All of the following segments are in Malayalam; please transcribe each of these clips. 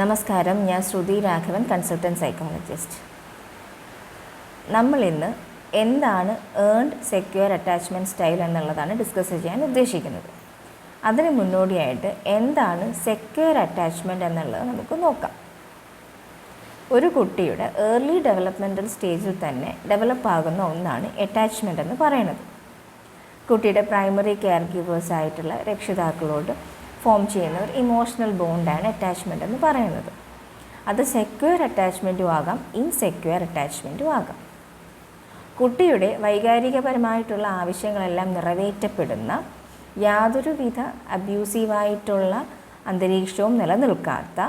നമസ്കാരം. ഞാൻ ശ്രുതി രാഘവൻ കൺസൾട്ടന്റ് സൈക്കോളജിസ്റ്റ് നമ്മൾ ഇന്ന് എന്താണ് ഏൺഡ് സെക്യൂർ അറ്റാച്ച്മെന്റ് സ്റ്റൈൽ എന്നുള്ളതാണ് ഡിസ്കസ് ചെയ്യാൻ ഉദ്ദേശിക്കുന്നത്. അതിന് മുന്നോടിയായിട്ട് എന്താണ് സെക്യൂർ അറ്റാച്ച്മെന്റ് എന്നുള്ളത് നമുക്ക് നോക്കാം. ഒരു കുട്ടിയുടെ ഏർലി ഡെവലപ്മെന്റൽ സ്റ്റേജിൽ തന്നെ ഡെവലപ്പ് ആകുന്ന ഒന്നാണ് അറ്റാച്ച്മെന്റ് എന്ന് പറയുന്നത്. കുട്ടിയുടെ പ്രൈമറി കെയർ ഗീവേഴ്സ് ആയിട്ടുള്ള രക്ഷിതാക്കളോട് ഫോം ചെയ്യുന്ന ഒരു ഇമോഷണൽ ബോണ്ടാണ് അറ്റാച്ച്മെന്റ് എന്ന് പറയുന്നത്. അത് സെക്യൂർ അറ്റാച്ച്മെന്റും ആകാം ഇൻസെക്യൂർ അറ്റാച്ച്മെന്റും ആകാം. കുട്ടിയുടെ വൈകാരികപരമായിട്ടുള്ള ആവശ്യങ്ങളെല്ലാം നിറവേറ്റപ്പെടുന്ന യാതൊരുവിധ അബ്യൂസീവായിട്ടുള്ള അന്തരീക്ഷവും നിലനിൽക്കാത്ത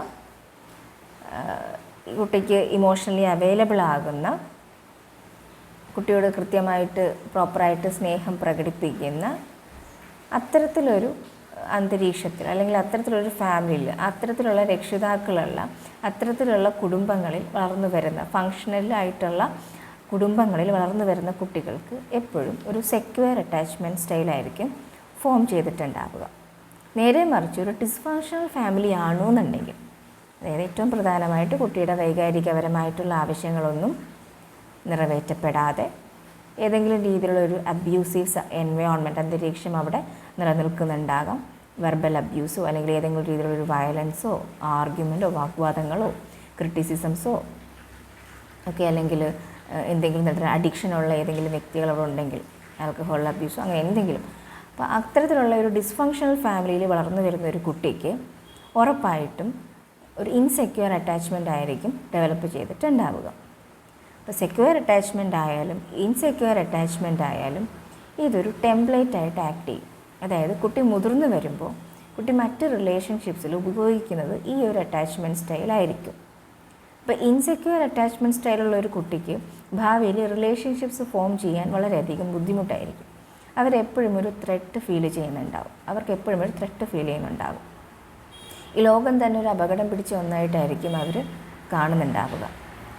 കുട്ടിക്ക് ഇമോഷണലി അവൈലബിൾ ആകുന്ന കുട്ടിയോട് കൃത്യമായിട്ട് പ്രോപ്പറായിട്ട് സ്നേഹം പ്രകടിപ്പിക്കുന്ന അത്തരത്തിലൊരു അന്തരീക്ഷത്തിൽ അല്ലെങ്കിൽ അത്തരത്തിലൊരു ഫാമിലിയിൽ അത്തരത്തിലുള്ള രക്ഷിതാക്കളുള്ള അത്തരത്തിലുള്ള കുടുംബങ്ങളിൽ വളർന്നു വരുന്ന ഫങ്ഷണലായിട്ടുള്ള കുടുംബങ്ങളിൽ വളർന്നു വരുന്ന കുട്ടികൾക്ക് എപ്പോഴും ഒരു സെക്യൂർ അറ്റാച്ച്മെന്റ് സ്റ്റൈലായിരിക്കും ഫോം ചെയ്തിട്ടുണ്ടാവുക. നേരെ മറിച്ച് ഒരു ഡിസ്ഫങ്ഷണൽ ഫാമിലി ആണോ എന്നുണ്ടെങ്കിൽ അതായത് ഏറ്റവും പ്രധാനമായിട്ട് കുട്ടിയുടെ വൈകാരികപരമായിട്ടുള്ള ആവശ്യങ്ങളൊന്നും നിറവേറ്റപ്പെടാതെ ഏതെങ്കിലും രീതിയിലുള്ള ഒരു അബ്യൂസീവ് എൻവയോൺമെന്റ് അന്തരീക്ഷം അവിടെ നിലനിൽക്കുന്നുണ്ടാകാം. വെർബൽ അബ്യൂസോ അല്ലെങ്കിൽ ഏതെങ്കിലും രീതിയിലുള്ള ഒരു വയലൻസോ ആർഗ്യുമെന്റോ വാഗ്വാദങ്ങളോ ക്രിറ്റിസിസംസോ ഒക്കെ അല്ലെങ്കിൽ എന്തെങ്കിലും തരത്തിലുള്ള അഡിക്ഷനുള്ള ഏതെങ്കിലും വ്യക്തികൾ അവിടെ ഉണ്ടെങ്കിൽ ആൽക്കഹോൾ അബ്യൂസോ അങ്ങനെ എന്തെങ്കിലും. അപ്പോൾ അത്തരത്തിലുള്ള ഒരു ഡിസ്ഫങ്ഷണൽ ഫാമിലിയിൽ വളർന്നു വരുന്ന ഒരു കുട്ടിക്ക് ഉറപ്പായിട്ടും ഒരു ഇൻസെക്യൂർ അറ്റാച്ച്മെന്റ് ആയിരിക്കും ഡെവലപ്പ് ചെയ്തിട്ടുണ്ടാവുക. അപ്പോൾ സെക്യൂർ അറ്റാച്ച്മെന്റ് ആയാലും ഇൻസെക്യൂർ അറ്റാച്ച്മെന്റ് ആയാലും ഇതൊരു ടെംപ്ലേറ്റ് ആയിട്ട് ആക്ട് ചെയ്യും. അതായത് കുട്ടി മുതിർന്നു വരുമ്പോൾ കുട്ടി മറ്റ് റിലേഷൻഷിപ്സിൽ ഉപയോഗിക്കുന്നത് ഈ ഒരു അറ്റാച്ച്മെന്റ് സ്റ്റൈലായിരിക്കും അപ്പോൾ ഇൻസെക്യൂർ അറ്റാച്ച്മെന്റ് സ്റ്റൈലുള്ള ഒരു കുട്ടിക്ക് ഭാവിയിൽ റിലേഷൻഷിപ്സ് ഫോം ചെയ്യാൻ വളരെയധികം ബുദ്ധിമുട്ടായിരിക്കും. അവരെപ്പോഴും ഒരു ത്രെട്ട് ഫീൽ ചെയ്യുന്നുണ്ടാവും. അവർക്ക് എപ്പോഴും ഒരു ത്രെട്ട് ഫീൽ ചെയ്യുന്നുണ്ടാവും. ഈ ലോകം തന്നെ ഒരു അപകടം പിടിച്ച ഒന്നായിട്ടായിരിക്കും അവർ കാണുന്നുണ്ടാവുക.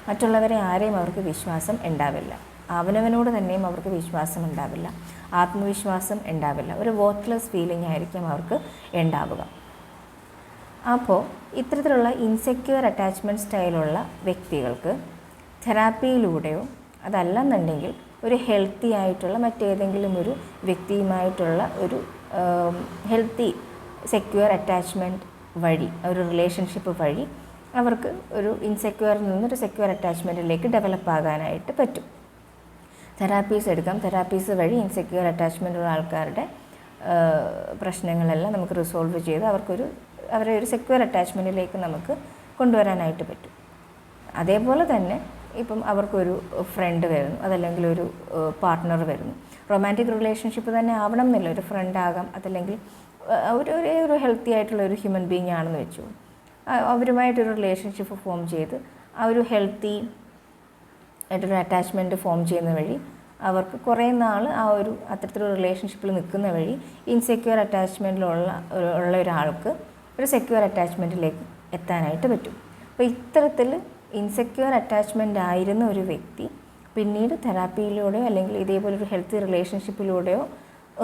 മറ്റുള്ളവരെ ആരെയും അവർക്ക് വിശ്വാസം ഉണ്ടാവില്ല. അവനവനോട് തന്നെയും അവർക്ക് വിശ്വാസം ഉണ്ടാവില്ല. ആത്മവിശ്വാസം ഉണ്ടാവില്ല. ഒരു വർത്ത്ലെസ് ഫീലിംഗ് ആയിരിക്കും അവർക്ക് ഉണ്ടാവുക. അപ്പോൾ ഇത്തരത്തിലുള്ള ഇൻസെക്യൂർ അറ്റാച്ച്മെന്റ് സ്റ്റൈലുള്ള വ്യക്തികൾക്ക് തെറാപ്പിയിലൂടെയോ അതല്ലെന്നുണ്ടെങ്കിൽ ഒരു ഹെൽത്തി ആയിട്ടുള്ള മറ്റേതെങ്കിലും ഒരു വ്യക്തിയുമായിട്ടുള്ള ഒരു ഹെൽത്തി സെക്യൂർ അറ്റാച്ച്മെന്റ് വഴി ഒരു റിലേഷൻഷിപ്പ് വഴി അവർക്ക് ഒരു ഇൻസെക്യൂറിൽ നിന്നൊരു സെക്യൂർ അറ്റാച്ച്മെന്റിലേക്ക് ഡെവലപ്പ് ആകാനായിട്ട് പറ്റും. തെറാപ്പീസ് എടുക്കാം. തെറാപ്പീസ് വഴി ഇൻസെക്യൂർ അറ്റാച്ച്മെന്റ് ഉള്ള ആൾക്കാരുടെ പ്രശ്നങ്ങളെല്ലാം നമുക്ക് റിസോൾവ് ചെയ്ത് അവർക്കൊരു അവരെ ഒരു സെക്യൂർ അറ്റാച്ച്മെന്റിലേക്ക് നമുക്ക് കൊണ്ടുവരാനായിട്ട് പറ്റും. അതേപോലെ തന്നെ ഇപ്പം അവർക്കൊരു ഫ്രണ്ട് വരുന്നു. അതല്ലെങ്കിൽ ഒരു പാർട്ട്ണർ വരുന്നു. റൊമാന്റിക് റിലേഷൻഷിപ്പ് തന്നെ ആവണം എന്നില്ല. ഒരു ഫ്രണ്ട് ആകാം. അതല്ലെങ്കിൽ ഒരു ഒരേ ഒരു ഹെൽത്തി ആയിട്ടുള്ള ഒരു ഹ്യൂമൻ ബീങ് ആണെന്ന് വെച്ചു. അവരുമായിട്ടൊരു റിലേഷൻഷിപ്പ് ഫോം ചെയ്ത് ആ ഒരു ഹെൽത്തി ആയിട്ടൊരു അറ്റാച്ച്മെന്റ് ഫോം ചെയ്യുന്ന വഴി അവർക്ക് കുറേ നാൾ ആ ഒരു അത്തരത്തിലൊരു റിലേഷൻഷിപ്പിൽ നിൽക്കുന്ന വഴി ഇൻസെക്യൂർ അറ്റാച്ച്മെന്റിലുള്ള ഉള്ള ഒരാൾക്ക് ഒരു സെക്യൂർ അറ്റാച്ച്മെന്റിലേക്ക് എത്താനായിട്ട് പറ്റും. അപ്പോൾ ഇത്തരത്തിൽ ഇൻസെക്യൂർ അറ്റാച്ച്മെന്റ് ആയിരുന്ന ഒരു വ്യക്തി പിന്നീട് തെറാപ്പിയിലൂടെയോ അല്ലെങ്കിൽ ഇതേപോലെ ഒരു ഹെൽത്തി റിലേഷൻഷിപ്പിലൂടെയോ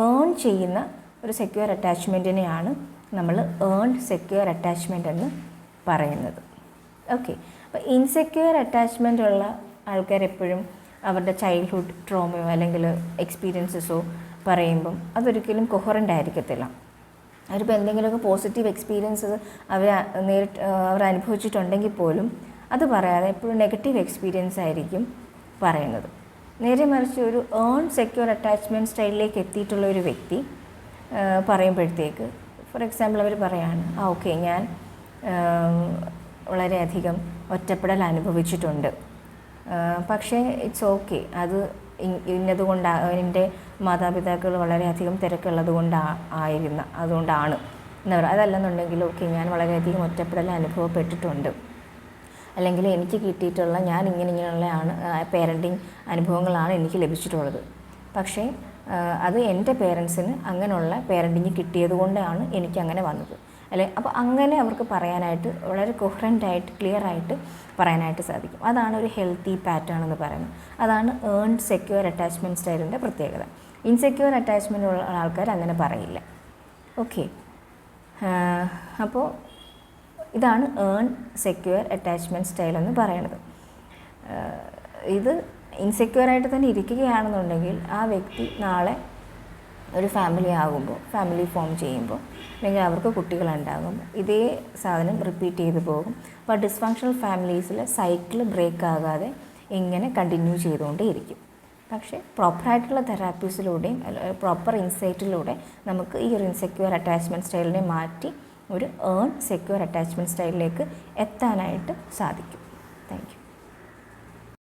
ഏൺ ചെയ്യുന്ന ഒരു സെക്യൂർ അറ്റാച്ച്മെന്റിനെയാണ് നമ്മൾ ഏൺ സെക്യൂർ അറ്റാച്ച്മെന്റ് എന്ന് പറയുന്നത്. ഓക്കെ അപ്പോൾ ഇൻസെക്യൂർ അറ്റാച്ച്മെന്റ് ഉള്ള ആൾക്കാർ എപ്പോഴും അവരുടെ ചൈൽഡ്ഹുഡ് ട്രോമയോ അല്ലെങ്കിൽ എക്സ്പീരിയൻസസോ പറയുമ്പം അതൊരിക്കലും കൊഹറന്റ് ആയിരിക്കത്തില്ല. അവരിപ്പോൾ എന്തെങ്കിലുമൊക്കെ പോസിറ്റീവ് എക്സ്പീരിയൻസസ് അവർ നേരിട്ട് അവർ അനുഭവിച്ചിട്ടുണ്ടെങ്കിൽ പോലും അത് പറയാതെ എപ്പോഴും നെഗറ്റീവ് എക്സ്പീരിയൻസ് ആയിരിക്കും പറയുന്നത്. നേരെ മറിച്ച് ഒരു ഏൺ സെക്യൂർ അറ്റാച്ച്മെന്റ് സ്റ്റൈലിലേക്ക് എത്തിയിട്ടുള്ള ഒരു വ്യക്തി പറയുമ്പോഴത്തേക്ക് ഫോർ എക്സാമ്പിൾ അവർ പറയാണ് ആ ഓക്കെ ഞാൻ വളരെയധികം ഒറ്റപ്പെടൽ അനുഭവിച്ചിട്ടുണ്ട്. പക്ഷേ ഇറ്റ്സ് ഓക്കെ അത് ഇന്നത് ഇന്നതുകൊണ്ട് എന്റെ മാതാപിതാക്കൾ വളരെയധികം തിരക്കുള്ളത് കൊണ്ടാ ആയിരുന്ന അതുകൊണ്ടാണ്. എന്താ പറയുക അതല്ലെന്നുണ്ടെങ്കിൽ ഓക്കെ ഞാൻ വളരെയധികം ഒറ്റപ്പെടൽ അനുഭവപ്പെട്ടിട്ടുണ്ട്. അല്ലെങ്കിൽ എനിക്ക് കിട്ടിയിട്ടുള്ള ഞാൻ ഇങ്ങനെ ഇങ്ങനെയുള്ളതാണ് പേരന്റിങ് അനുഭവങ്ങളാണ് എനിക്ക് ലഭിച്ചിട്ടുള്ളത്. പക്ഷേ അത് എന്റെ പേരൻസിന് അങ്ങനെയുള്ള പേരന്റിങ് കിട്ടിയത് കൊണ്ടാണ് എനിക്ക് അങ്ങനെ വന്നത്. അല്ലെ? അപ്പോൾ അങ്ങനെ അവർക്ക് പറയാനായിട്ട് വളരെ കൊഹറന്റായിട്ട് ക്ലിയർ ആയിട്ട് പറയാനായിട്ട് സാധിക്കും. അതാണ് ഒരു ഹെൽത്തി പാറ്റേൺ എന്ന് പറയുന്നത്. അതാണ് ഏൺ സെക്യൂർ അറ്റാച്ച്മെന്റ് സ്റ്റൈലിന്റെ പ്രത്യേകത. ഇൻസെക്യൂർ അറ്റാച്ച്മെന്റ് ഉള്ള ആൾക്കാർ അങ്ങനെ പറയില്ല. ഓക്കെ അപ്പോൾ ഇതാണ് ഏൺ സെക്യൂർ അറ്റാച്ച്മെന്റ് സ്റ്റൈൽ എന്ന് പറയുന്നത്. ഇത് ഇൻസെക്യൂർ ആയിട്ട് തന്നെ ഇരിക്കുകയാണെന്നുണ്ടെങ്കിൽ ആ വ്യക്തി നാളെ ഒരു ഫാമിലി ആകുമ്പോൾ ഫാമിലി ഫോം ചെയ്യുമ്പോൾ അല്ലെങ്കിൽ അവർക്ക് കുട്ടികളുണ്ടാകും ഇതേ സാധനം റിപ്പീറ്റ് ചെയ്തു പോകും. അപ്പോൾ ഡിസ്ഫങ്ഷണൽ ഫാമിലീസിൽ സൈക്കിൾ ബ്രേക്ക് ആകാതെ ഇങ്ങനെ കണ്ടിന്യൂ ചെയ്തുകൊണ്ടേ ഇരിക്കും പക്ഷേ പ്രോപ്പറായിട്ടുള്ള തെറാപ്പീസിലൂടെയും പ്രോപ്പർ ഇൻസൈറ്റിലൂടെ നമുക്ക് ഈ ഒരു ഇൻസെക്യൂർ അറ്റാച്ച്മെന്റ് സ്റ്റൈലിനെ മാറ്റി ഒരു ഏൺ സെക്യൂർ അറ്റാച്ച്മെന്റ് സ്റ്റൈലിലേക്ക് എത്താനായിട്ട് സാധിക്കും. താങ്ക്